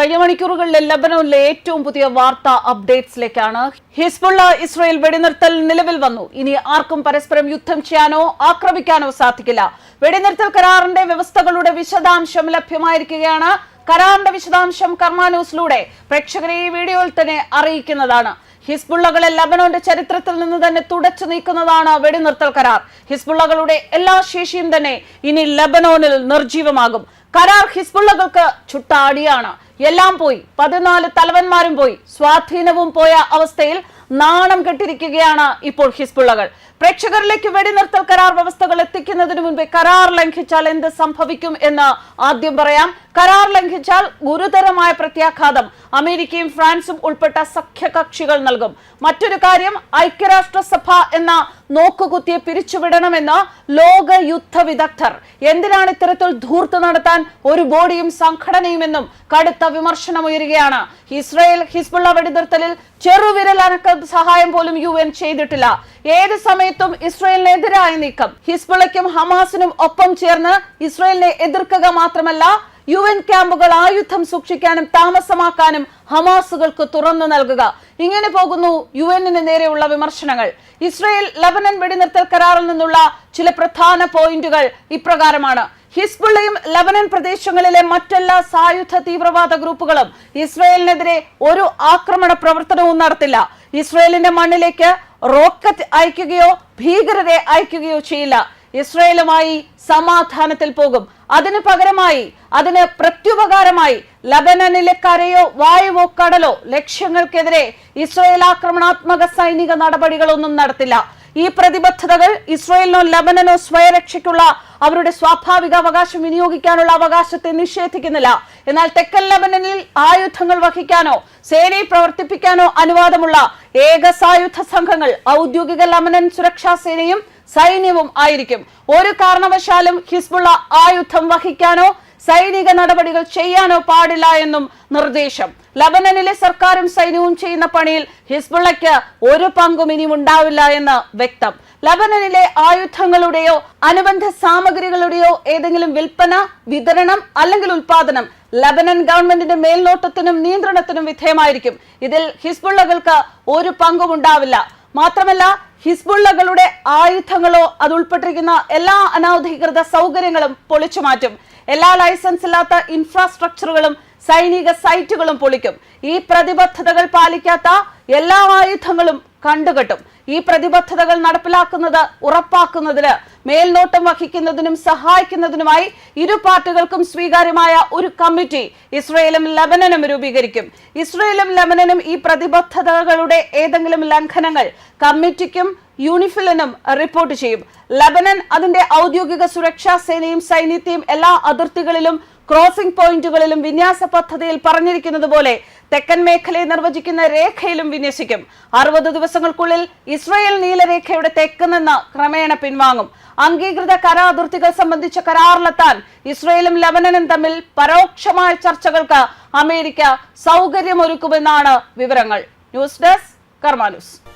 കഴിഞ്ഞ മണിക്കൂറുകളിലെ ലബനോനിലെ ഏറ്റവും പുതിയ വാർത്താ അപ്ഡേറ്റ്സിലേക്കാണ്. ഹിസ്ബുള്ള ഇസ്രയേൽ വെടിനിർത്തൽ നിലവിൽ വന്നു. ഇനി ആർക്കും പരസ്പരം യുദ്ധം ചെയ്യാനോ ആക്രമിക്കാനോ സാധിക്കില്ല. വെടിനിർത്തൽ കരാറിന്റെ വ്യവസ്ഥകളുടെ വിശദാംശം ലഭ്യമായിരിക്കുകയാണ്. കരാറിന്റെ വിശദാംശം കർമ്മ ന്യൂസിലൂടെ പ്രേക്ഷകരെ ഈ വീഡിയോയിൽ തന്നെ അറിയിക്കുന്നതാണ്. ഹിസ്ബുള്ളകളെ ലബനോന്റെ ചരിത്രത്തിൽ നിന്ന് തന്നെ തുടച്ചു നീക്കുന്നതാണ് വെടിനിർത്തൽ കരാർ. ഹിസ്ബുള്ളകളുടെ എല്ലാ ശേഷിയും തന്നെ ഇനി ലബനോനിൽ നിർജീവമാകും കരാർ ഹിസ്ബുള്ളകൾക്ക് ചുട്ടാടിയാണ്. എല്ലാം പോയി. പതിനാല് തലവന്മാരും പോയി. സ്വാധീനവും പോയ അവസ്ഥയിൽ നാണം കെട്ടിരിക്കുകയാണ് ഇപ്പോൾ ഹിസ്ബുള്ളകൾ. പ്രേക്ഷകരിലേക്ക് വെടിനിർത്തൽ കരാർ വ്യവസ്ഥകൾ എത്തിക്കുന്നതിന് മുൻപേ കരാർ ലംഘിച്ചാൽ എന്ത് സംഭവിക്കും എന്ന് ആദ്യം പറയാം. കരാർ ലംഘിച്ചാൽ ഗുരുതരമായ പ്രത്യാഘാതം. അമേരിക്കയും ഫ്രാൻസും ഉൾപ്പെട്ട സഖ്യകക്ഷികൾ നൽകും. മറ്റൊരു കാര്യം ഐക്യരാഷ്ട്രസഭ എന്ന നോക്കുകുത്തിയെ പിരിച്ചുവിടണമെന്ന് ലോക യുദ്ധ വിദഗ്ധർ. എന്തിനാണ് ഇത്തരത്തിൽ ധൂർത്ത് നടത്താൻ ഒരു ബോഡിയും സംഘടനയുമെന്നും കടുത്ത വിമർശനം ഇസ്രയേൽ ഹിസ്ബുള്ള വെടിനിർത്തലിൽ ചെറുവിരൽ അനക്ക സഹായം പോലും യു എൻ ചെയ്തിട്ടില്ല. ഏത് സമയത്തും ഇസ്രയേലിനെതിരായ നീക്കം. ഹിസ്ബുള്ളയ്ക്കും ഹമാസിനും ഒപ്പം ചേർന്ന് ഇസ്രയേലിനെ എതിർക്കുക മാത്രമല്ല യു എൻ ക്യാമ്പുകൾ ആയുധം സൂക്ഷിക്കാനും താമസമാക്കാനും ഹമാസുകൾക്ക് തുറന്നു നൽകുക. ഇങ്ങനെ പോകുന്നു യു എന്നിന് നേരെയുള്ള വിമർശനങ്ങൾ. ഇസ്രയേൽ ലബനൻ വെടിനിർത്തൽ കരാറിൽ നിന്നുള്ള ചില പ്രധാന പോയിന്റുകൾ ഇപ്രകാരമാണ്. ഹിസ്ബുള്ളയും ലബനൻ പ്രദേശങ്ങളിലെ മറ്റെല്ലാ സായുധ തീവ്രവാദ ഗ്രൂപ്പുകളും ഇസ്രയേലിനെതിരെ ഒരു ആക്രമണ പ്രവർത്തനവും നടത്തില്ല. ഇസ്രയേലിന്റെ മണ്ണിലേക്ക് റോക്കറ്റ് അയക്കുകയോ ഭീകരരെ അയക്കുകയോ ചെയ്യില്ല. ഇസ്രയേലുമായി സമാധാനത്തിൽ പോകും. അതിന് പകരമായി അതിന് പ്രത്യുപകാരമായി ലബനനിലെ കരയോ വായുവോ കടലോ ലക്ഷ്യങ്ങൾക്കെതിരെ ഇസ്രയേൽ ആക്രമണാത്മക സൈനിക നടപടികളൊന്നും നടത്തില്ല. ഈ പ്രതിബദ്ധതകൾ ഇസ്രയേലിനോ ലബനനോ സ്വയരക്ഷയ്ക്കുള്ള അവരുടെ സ്വാഭാവിക അവകാശം വിനിയോഗിക്കാനുള്ള അവകാശത്തെ നിഷേധിക്കുന്നില്ല. എന്നാൽ തെക്കൻ ലബനനിൽ ആയുധങ്ങൾ വഹിക്കാനോ സേനയെ പ്രവർത്തിപ്പിക്കാനോ അനുവാദമുള്ള ഏക സായുധ സംഘങ്ങൾ ഔദ്യോഗിക ലബനൻ സുരക്ഷാ സേനയും സൈന്യവും ആയിരിക്കും. ഒരു കാരണവശാലും ഹിസ്ബുള്ള ആയുധം വഹിക്കാനോ സൈനിക നടപടികൾ ചെയ്യാനോ പാടില്ല എന്നും നിർദ്ദേശം. ലബനനിലെ സർക്കാരും സൈന്യവും ചെയ്യുന്ന പണിയിൽ ഹിസ്ബുള്ളയ്ക്ക് ഒരു പങ്കും ഇനി ഉണ്ടാവില്ല എന്ന് വ്യക്തം. ലബനനിലെ ആയുധങ്ങളുടെയോ അനുബന്ധ സാമഗ്രികളുടെയോ ഏതെങ്കിലും വിൽപ്പന വിതരണം അല്ലെങ്കിൽ ഉൽപാദനം ലബനൻ ഗവൺമെന്റിന്റെ മേൽനോട്ടത്തിനും നിയന്ത്രണത്തിനും വിധേയമായിരിക്കും. ഇതിൽ ഹിസ്ബുള്ളകൾക്ക് ഒരു പങ്കും ഉണ്ടാവില്ല. മാത്രമല്ല ഹിസ്ബുള്ളകളുടെ ആയുധങ്ങളോ അതുൾപ്പെട്ടിരിക്കുന്ന എല്ലാ അനൗധികൃത സൗകര്യങ്ങളും പൊളിച്ചു മാറ്റും. എല്ലാ ലൈസൻസ് ഇല്ലാത്ത ഇൻഫ്രാസ്ട്രക്ചറുകളും സൈനിക സൈറ്റുകളും പൊളിക്കും. ഈ പ്രതിബദ്ധതകൾ പാലിക്കാത്ത എല്ലാ ആയുധങ്ങളും കണ്ടുകെട്ടും. ഈ പ്രതിബദ്ധതകൾ നടപ്പിലാക്കുന്നത് ഉറപ്പാക്കുന്നതിന് മേൽനോട്ടം വഹിക്കുന്നതിനും സഹായിക്കുന്നതിനുമായി ഇരു പാർട്ടികൾക്കും സ്വീകാര്യമായ ഒരു കമ്മിറ്റി ഇസ്രയേലും ലബനനും രൂപീകരിക്കും. ഇസ്രയേലും ലബനനും ഈ പ്രതിബദ്ധതകളുടെ ഏതെങ്കിലും ലംഘനങ്ങൾ കമ്മിറ്റിക്കും യൂണിഫിലിനും റിപ്പോർട്ട് ചെയ്യും. ലബനൻ അതിന്റെ ഔദ്യോഗിക സുരക്ഷാ സേനയും സൈന്യത്തെയും എല്ലാ അതിർത്തികളിലും ക്രോസിംഗ് പോയിന്റുകളിലും വിന്യാസ പദ്ധതിയിൽ പറഞ്ഞിരിക്കുന്നത് പോലെ തെക്കൻ മേഖലയെ നിർവചിക്കുന്ന രേഖയിലും വിന്യസിക്കും. അറുപത് ദിവസങ്ങൾക്കുള്ളിൽ ഇസ്രയേൽ നീലരേഖയുടെ തെക്ക് നിന്ന് ക്രമേണ പിൻവാങ്ങും. അംഗീകൃത കര അതിർത്തികൾ സംബന്ധിച്ച കരാറിലെത്താൻ ഇസ്രയേലും ലബനനും തമ്മിൽ പരോക്ഷമായ ചർച്ചകൾക്ക് അമേരിക്ക സൗകര്യമൊരുക്കുമെന്നാണ് വിവരങ്ങൾ. News desk Karma news